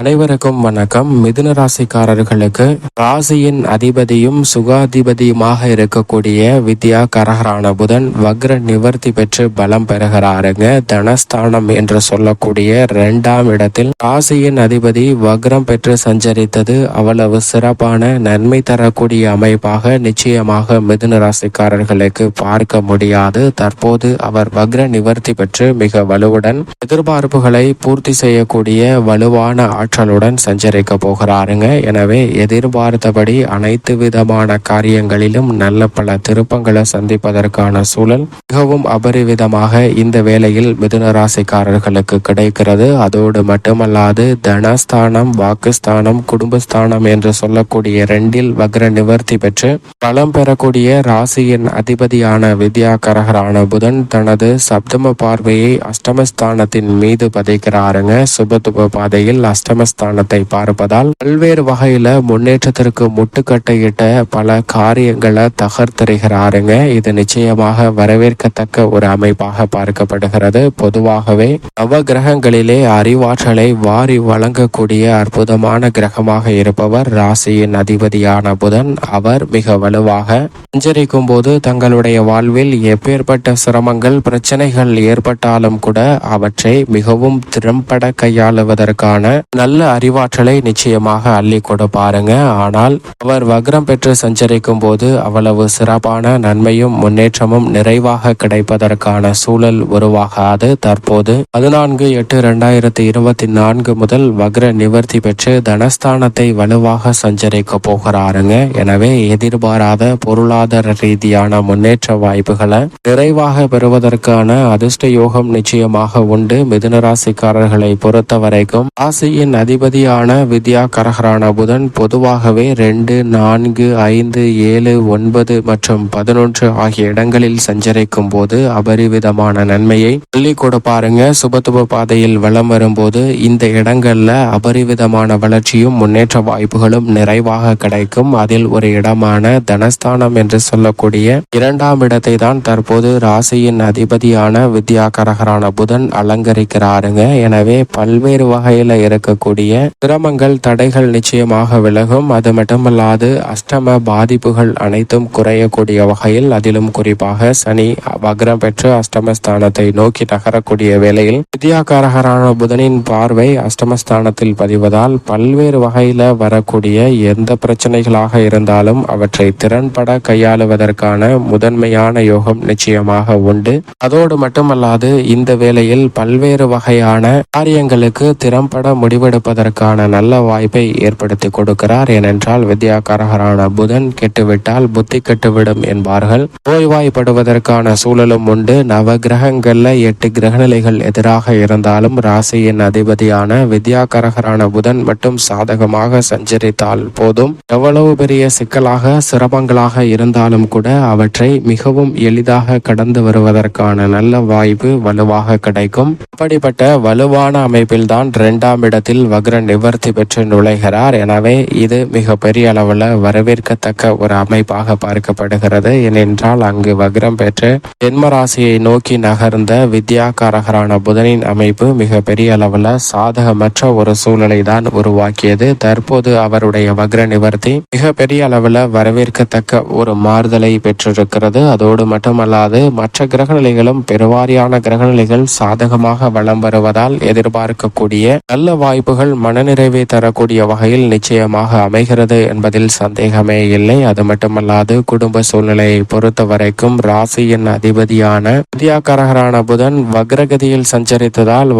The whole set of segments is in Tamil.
அனைவருக்கும் வணக்கம். மிதுன ராசிக்காரர்களுக்கு ராசியின் அதிபதியும் சுகாதிபதியுமாக இருக்கக்கூடிய வித்யா கரகரான புதன் வக்ர நிவர்த்தி பெற்று பலம் பெறுகிறாருங்க. தனஸ்தானம் என்று சொல்லக்கூடிய இரண்டாம் இடத்தில் ராசியின் அதிபதி வக்ரம் பெற்று சஞ்சரித்தது அவ்வளவு சிறப்பான நன்மை தரக்கூடிய அமைப்பாக நிச்சயமாக மிதுன ராசிக்காரர்களுக்கு பார்க்க முடியாது. தற்போது அவர் வக்ர நிவர்த்தி பெற்று மிக வலுவுடன் எதிர்பார்ப்புகளை பூர்த்தி செய்யக்கூடிய வலுவான ஆற்றலுடன் சஞ்சரிக்க போகிறாருங்க. எனவே எதிர்பார்த்தபடி அனைத்து விதமான காரியங்களிலும் நல்ல பல திருப்பங்களை சந்திப்பதற்கான சூழல் மிகவும் அபரிவிதமாக இந்த வேளையில் மிதுன ராசிக்காரர்களுக்கு கிடைக்கிறது. அதோடு மட்டுமல்லாது தனஸ்தானம் வாக்குஸ்தானம் குடும்பஸ்தானம் என்று சொல்லக்கூடிய ரெண்டில் வக்ர நிவர்த்தி பெற்று பலம் பெறக்கூடிய ராசியின் அதிபதியான வித்யா கரகரான புதன் தனது சப்தம பார்வையை அஷ்டமஸ்தானத்தின் மீது பதிக்கிறாருங்க. சுபத்துப பாதையில் அஷ்டமஸ்தானத்தை பார்ப்பதால் பல்வேறு வகையில முன்னேற்றத்திற்கு முட்டுக்கட்டையிட்ட பல காரியங்களை தகர்த்தெறிகிறாருங்க. இது நிச்சயமாக வரவேற்கத்தக்க ஒரு அமைப்பாக பார்க்கப்படுகிறது. பொதுவாகவே நவ கிரகங்களிலே அறிவாற்றலை வாரி வழங்கக்கூடிய அற்புதமான கிரகமாக இருப்பவர் ராசியின் அதிபதியான புதன். அவர் மிக வலுவாக சஞ்சரிக்கும் போது தங்களுடைய வாழ்வில் எப்பேற்பட்ட சிரமங்கள் பிரச்சனைகள் ஏற்பட்டாலும் கூட அவற்றை மிகவும் திறம்பட கையாளுவதற்கான நல்ல அறிவாற்றலை நிச்சயமாக அள்ளி கொடுப்பாருங்க ஆனால் அவர் வக்ரம் பெற்று சஞ்சரிக்கும் போது அவ்வளவு சிறப்பான நன்மையும் முன்னேற்றமும் நிறைவாக கிடைப்பதற்கான சூழல் உருவாகாது. தற்போது பதினான்கு எட்டு இரண்டாயிரத்தி இருபத்தி நான்கு முதல் வக்ர நிவர்த்தி பெற்று தனஸ்தானத்தை வலுவாக சஞ்சரிக்க போகிறாருங்க. எனவே எதிர்பாராத பொருளாதார ரீதியான முன்னேற்ற வாய்ப்புகளை நிறைவாக பெறுவதற்கான அதிர்ஷ்ட யோகம் நிச்சயமாக உண்டு. மிதுன ராசிக்காரர்களை பொறுத்த வரைக்கும் ராசியின் அதிபதியான வித்யா கரகரான புதன் பொதுவாகவே ரெண்டு நான்கு ஐந்து ஏழு ஒன்பது மற்றும் பதினொன்று ஆகிய இடங்களில் சஞ்சரிக்கும் போது அபரிவிதமான நன்மையை அள்ளி கொடுப்பாருங்க. சுபத்துப பாதையில் வலம் வரும்போது இந்த இடங்கள்ல அபரிவிதமான வளர்ச்சியும் முன்னேற்ற வாய்ப்புகளும் நிறைவாக கிடைக்கும். அதில் ஒரு இடமான தனஸ்தானம் என்று சொல்லக்கூடிய இரண்டாம் இடத்தை தான் தற்போது ராசியின் அதிபதியான வித்யா கரகரான புதன் அலங்கரிக்கிறாருங்க. எனவே பல்வேறு வகையில இருக்கக்கூடிய சிரமங்கள் தடைகள் நிச்சயமாக விலகும். அது மட்டுமல்லாது அஷ்டம பாதிப்புகள் அனைத்தும் குறையக்கூடிய வகையில் அதிலும் குறிப்பாக சனி வக்ரம் பெற்று அஷ்டமஸ்தானத்தை நோக்கி நகரக்கூடிய வேளையில் வித்யாகாரகரான புதனின் பார்வை அஷ்டமஸ்தானத்தில் பதிவதால் பல்வேறு வகையில வரக்கூடிய எந்த பிரச்சனைகளாக இருந்தாலும் அவற்றை திறன்பட கையாளுவதற்கான முதன்மையான யோகம் நிச்சயமாக உண்டு. அதோடு மட்டுமல்லாது இந்த வேளையில் பல்வேறு வகையான காரியங்களுக்கு திறம்பட முடிவெடுப்பதற்கான நல்ல வாய்ப்பை ஏற்படுத்தி கொடுக்கிறார். ஏனென்றால் வித்யாகரகரான புதன் கெட்டுவிட்டால் புத்தி கெட்டுவிடும் என்பார்கள். நோய்வாய்ப்படுவதற்கான சூழலும் உண்டு. நவ கிரகங்கள்ல எட்டு கிரகநிலைகள் எதிராக இருந்தாலும் ராசியின் அதிபதியான வித்யாகரகரான புதன் மட்டும் சாதகமாக சஞ்சரித்தால் போதும். எவ்வளவு பெரிய சிக்கலாக சிரமங்களாக இருந்தாலும் கூட அவற்றை மிகவும் எளிதாக கடந்து வருவதற்கான நல்ல வாய்ப்பு வலுவாக கிடைக்கும். அப்படிப்பட்ட வலுவான அமைப்பில்தான் இரண்டாம் இடத்தில் வக்ர நிவர்த்தி பெற்று நுழைகிறார் எனவே இது மிக பெரிய அளவில் வரவேற்கத்தக்க ஒரு அமைப்பாக பார்க்கப்படுகிறது. ஏனென்றால் அங்கு வக்ரம் பெற்று ஜென்மராசியை நோக்கி நகர்ந்த வித்யாகாரகரான புதனின் அமைப்பு மிக பெரிய அளவில் சாதகமற்ற ஒரு சூழலை தான் உருவாக்கியது. தற்போது அவருடைய வக்ர நிவர்த்தி மிக பெரிய அளவில் வரவேற்கத்தக்க ஒரு மாறுதலை பெற்றிருக்கிறது. அதோடு மட்டுமல்லாது மற்ற கிரகநிலைகளும் பெருவாரியான கிரகநிலைகள் சாதகமாக வலம் வருவதால் எதிர்பார்க்கக்கூடிய நல்ல வாய்ப்பு வாய்ப்புகள் மனநிறைவை தரக்கூடிய வகையில் நிச்சயமாக அமைகிறது என்பதில் சந்தேகமே இல்லை. அது மட்டுமல்லாது குடும்ப சூழ்நிலையை பொறுத்த வரைக்கும் ராசியின் அதிபதியான வித்யாகரகரான புதன் வக்ரகதியில் சஞ்சரித்ததால்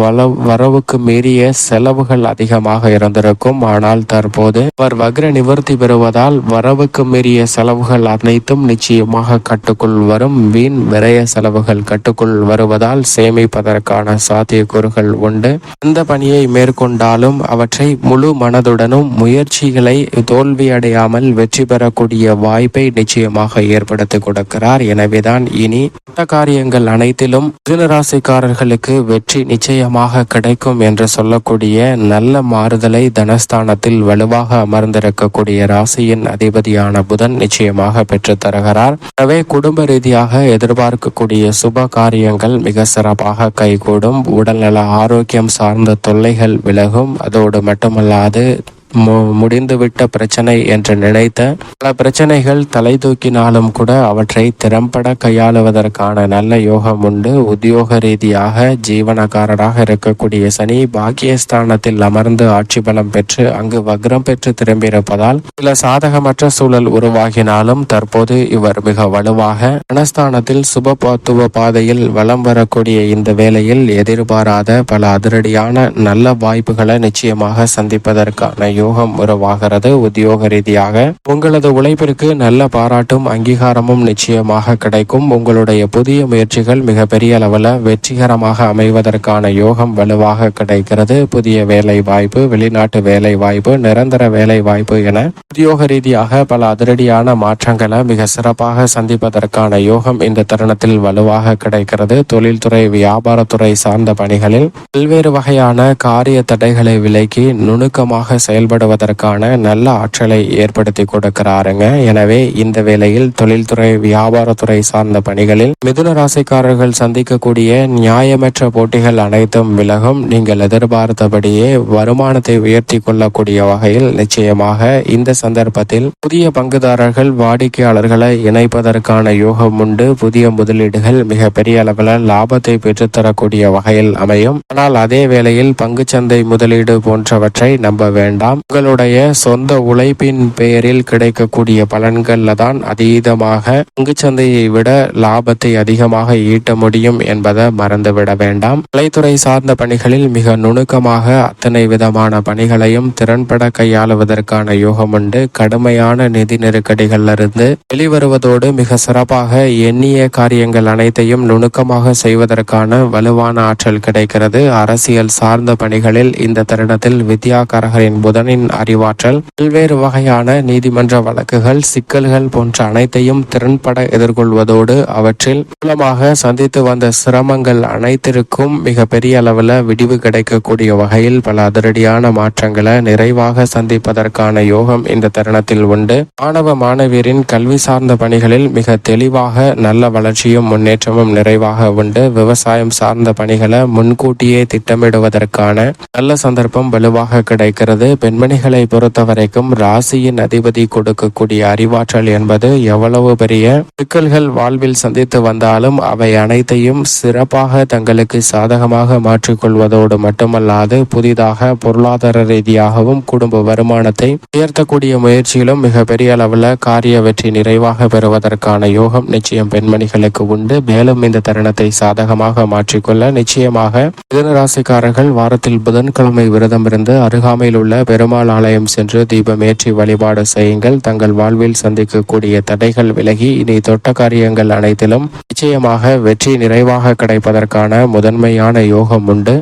வரவுக்கு மீறிய செலவுகள் அதிகமாக இருந்திருக்கும். ஆனால் தற்போது அவர் வக்ர நிவர்த்தி பெறுவதால் வரவுக்கு மீறிய செலவுகள் அனைத்தும் நிச்சயமாக கட்டுக்குள் வரும். வீண் விரய செலவுகள் கட்டுக்குள் வருவதால் சேமிப்பதற்கான சாத்தியக்கூறுகள் உண்டு. இந்த பணியை மேற்கொண்டால் இருந்தாலும் அவற்றை முழு மனதுடனும் முயற்சிகளை தோல்வியடையாமல் வெற்றி பெறக்கூடிய வாய்ப்பை நிச்சயமாக ஏற்படுத்தி கொடுக்கிறார். எனவேதான் இனி காரியங்கள் அனைத்திலும் மிதுனராசிக்காரர்களுக்கு வெற்றி நிச்சயமாக கிடைக்கும் என்று சொல்லக்கூடிய நல்ல மாறுதலை தனஸ்தானத்தில் வலுவாக அமர்ந்திருக்கக்கூடிய ராசியின் அதிபதியான புதன் நிச்சயமாக பெற்று தருகிறார். எனவே குடும்ப ரீதியாக எதிர்பார்க்கக்கூடிய சுப காரியங்கள் மிக சிறப்பாக கைகூடும். உடல்நல ஆரோக்கியம் சார்ந்த தொல்லைகள் விலகும். அதோடு மட்டுமல்லாது முடிந்துவிட்ட பிரச்சனை என்று நினைத்த பல பிரச்சனைகள் தலை தூக்கினாலும் கூட அவற்றை திறம்பட கையாளுவதற்கான நல்ல யோகம் உண்டு. உத்தியோக ரீதியாக ஜீவனக்காரராக இருக்கக்கூடிய சனி பாக்கியஸ்தானத்தில் அமர்ந்து ஆட்சி பலம் பெற்று அங்கு வக்ரம் பெற்று திரும்பியிருப்பதால் சில சாதகமற்ற சூழல் உருவாகினாலும் தற்போது இவர் மிக வலுவாக மனஸ்தானத்தில் சுபபத்துவ பாதையில் வலம் வரக்கூடிய இந்த வேளையில் எதிர்பாராத பல அதிரடியான நல்ல வாய்ப்புகளை நிச்சயமாக சந்திப்பதற்கான யோகம் உறவாகிறது. உத்தியோக ரீதியாக உங்களது உழைப்பிற்கு நல்ல பாராட்டும் அங்கீகாரமும் நிச்சயமாக கிடைக்கும். உங்களுடைய புதிய முயற்சிகள் மிகப்பெரிய அளவில் வெற்றிகரமாக அமைவதற்கான யோகம் வலுவாக கிடைக்கிறது. புதிய வேலை வாய்ப்பு வெளிநாட்டு வேலை வாய்ப்பு நிரந்தர வேலை வாய்ப்பு என உத்தியோக ரீதியாக பல அதிரடியான மாற்றங்களை மிக சிறப்பாக சந்திப்பதற்கான யோகம் இந்த தருணத்தில் வலுவாக கிடைக்கிறது. தொழில்துறை வியாபாரத்துறை சார்ந்த பணிகளில் பல்வேறு வகையான காரிய தடைகளை விலக்கி நுணுக்கமாக செயல்படுவதற்கான நல்ல ஆற்றலை ஏற்படுத்தி கொடுக்கிறாருங்க. எனவே இந்த வேளையில் தொழில்துறை வியாபாரத்துறை சார்ந்த பணிகளில் மிதுன ராசிக்காரர்கள் சந்திக்கக்கூடிய நியாயமற்ற போட்டிகள் அனைத்தும் விலகும். நீங்கள் எதிர்பார்த்தபடியே வருமானத்தை உயர்த்தி கொள்ளக்கூடிய வகையில் நிச்சயமாக இந்த சந்தர்ப்பத்தில் புதிய பங்குதாரர்கள் வாடிக்கையாளர்களை இணைப்பதற்கான யோகம் உண்டு. புதிய முதலீடுகள் மிக பெரிய அளவில் லாபத்தை பெற்றுத்தரக்கூடிய வகையில் அமையும். ஆனால் அதே வேளையில் பங்குச்சந்தை முதலீடு போன்றவற்றை நம்ப வேண்டாம். உங்களுடைய சொந்த உழைப்பின் பெயரில் கிடைக்கக்கூடிய பலன்கள்ல தான் அதீதமாக பங்குச்சந்தையை விட லாபத்தை அதிகமாக ஈட்ட முடியும் என்பதை மறந்துவிட வேண்டாம். கலைத்துறை சார்ந்த பணிகளில் மிக நுணுக்கமாக அத்தனை விதமான பணிகளையும் திறன்பட கையாளுவதற்கான யோகம் உண்டு. கடுமையான நிதி நெருக்கடிகளிலிருந்து வெளிவருவதோடு மிக சிறப்பாக எண்ணிய காரியங்கள் அனைத்தையும் நுணுக்கமாக செய்வதற்கான வலுவான ஆற்றல் கிடைக்கிறது. அரசியல் சார்ந்த பணிகளில் இந்த தருணத்தில் வித்யாகரகரின் புதனின் அறிவாற்றல் பல்வேறு வகையான நீதிமன்ற வழக்குகள் சிக்கல்கள் போன்ற அனைத்தையும் திறன்பட எதிர்கொள்வதோடு அவற்றில் மூலமாக சந்தித்து வந்த சிரமங்கள் அனைத்திற்கும் மிக பெரிய அளவில் விடிவு கிடைக்கக்கூடிய வகையில் பல அதிரடியான மாற்றங்களை நிறைவாக சந்திப்பதற்கான யோகம் இந்த தருணத்தில் உண்டு. மாணவ மாணவியரின் கல்வி சார்ந்த பணிகளில் மிக தெளிவாக நல்ல வளர்ச்சியும் முன்னேற்றமும் நிறைவாக உண்டு. விவசாயம் சார்ந்த பணிகளை முன்கூட்டியே திட்டமிடுவதற்கான நல்ல சந்தர்ப்பம் வலுவாக கிடைக்கிறது. பெண் பெண்மணிகளை பொறுத்த வரைக்கும் ராசியின் அதிபதி கொடுக்கக்கூடிய அறிவாற்றல் என்பது எவ்வளவு பெரிய சிக்கல்கள் வாழ்வில் சந்தித்து வந்தாலும் அவை அனைத்தையும் சிறப்பாக தங்களுக்கு சாதகமாக மாற்றிக்கொள்வதோடு மட்டுமல்லாது புதிதாக பொருளாதார ரீதியாகவும் குடும்ப வருமானத்தை உயர்த்தக்கூடிய முயற்சியிலும் மிக பெரிய அளவில் காரிய வெற்றி நிறைவாக பெறுவதற்கான யோகம் நிச்சயம் பெண்மணிகளுக்கு உண்டு. மேலும் இந்த தருணத்தை சாதகமாக மாற்றிக்கொள்ள நிச்சயமாக மிதுன ராசிக்காரர்கள் வாரத்தில் புதன்கிழமை விரதம் இருந்து அருகாமையில் உள்ள பெருமாள் ஆலயம் சென்று தீபமேற்றி வழிபாடு செய்யுங்கள். தங்கள் வாழ்வில் சந்திக்கக்கூடிய தடைகள் விலகி இனி தொட்ட காரியங்கள் அனைத்திலும் நிச்சயமாக வெற்றி நிறைவாக கிடைப்பதற்கான முதன்மையான யோகம் உண்டு.